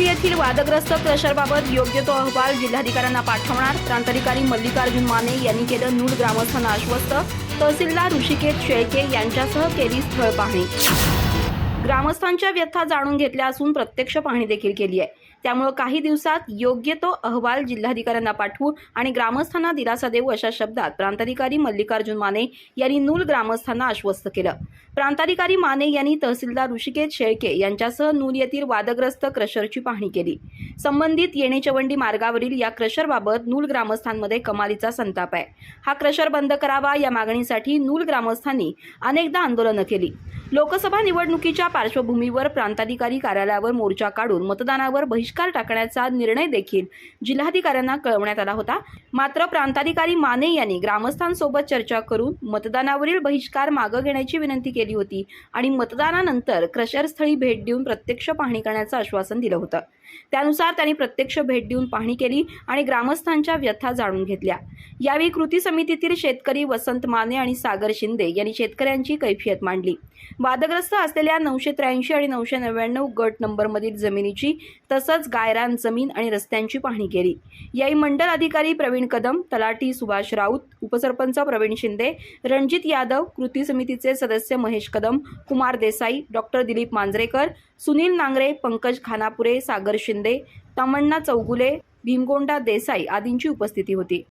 येथील वादग्रस्त क्रशरबाबत योग्य तो अहवाल जिल्हाधिकाऱ्यांना पाठवणार. प्रांताधिकारी मल्लिकार्जुन माने यांनी केलं नूर ग्रामस्थांना आश्वस्त. तहसीलदार ऋषिकेश शेळके यांच्यासह केली स्थळ पाहणी. ग्रामस्थांच्या व्यथा जाणून घेतल्या असून प्रत्यक्ष पाहणी देखील केली आहे. त्यामुळं काही दिवसात योग्य तो अहवाल जिल्हाधिकाऱ्यांना पाठवू आणि ग्रामस्थांना दिलासा देऊ अशा शब्दात प्रांताधिकारी मल्लिकार्जुन माने यांनी नूल ग्रामस्थांना आश्वस्त केलं. प्रांताधिकारी माने यांनी तहसीलदार ऋषिकेश शेळके यांच्यासह नूल येथील वादग्रस्त क्रशरची पाहणी केली. संबंधित येणेचवंडी मार्गावरील या क्रशरबाबत नूल ग्रामस्थांमध्ये कमालीचा संताप आहे. हा क्रशर बंद करावा या मागणीसाठी नूल ग्रामस्थांनी अनेकदा आंदोलनं केली. लोकसभा निवडणुकीच्या पार्श्वभूमीवर प्रांताधिकारी कार्यालयावर मोर्चा काढून मतदानावर बहिष्कार टाकण्याचा निर्णय देखील जिल्हाधिकाऱ्यांना कळवण्यात आला होता. मात्र प्रांताधिकारी माने यांनी ग्रामस्थांसोबत चर्चा करून मतदानावरील बहिष्कार मागं घेण्याची विनंती केली होती आणि मतदानानंतर क्रशरस्थळी भेट देऊन प्रत्यक्ष पाहणी करण्याचं आश्वासन दिलं होतं. त्यानुसार त्यांनी प्रत्यक्ष भेट देऊन पाहणी केली आणि ग्रामस्थांच्या व्यथा जाणून घेतल्या. यावेळी कृती समितीतील शेतकरी वसंत माने आणि सागर शिंदे यांनी शेतकऱ्यांची कैफियत मांडली. वादग्रस्त असलेल्या नऊशे त्र्याऐंशी आणि नऊशे नव्याण्णव गट नंबरमधील जमिनीची तसंच गायरान जमीन आणि रस्त्यांची पाहणी केली. यावेळी मंडल अधिकारी प्रवीण कदम तलाठी सुभाष राऊत उपसरपंच प्रवीण शिंदे रणजित यादव कृती समितीचे सदस्य महेश कदम कुमार देसाई डॉक्टर दिलीप मांजरेकर सुनील नांगरे पंकज खानापुरे सागर शिंदे तमण्णा चौगुले भीमगोंडा देसाई आदींची उपस्थिती होती.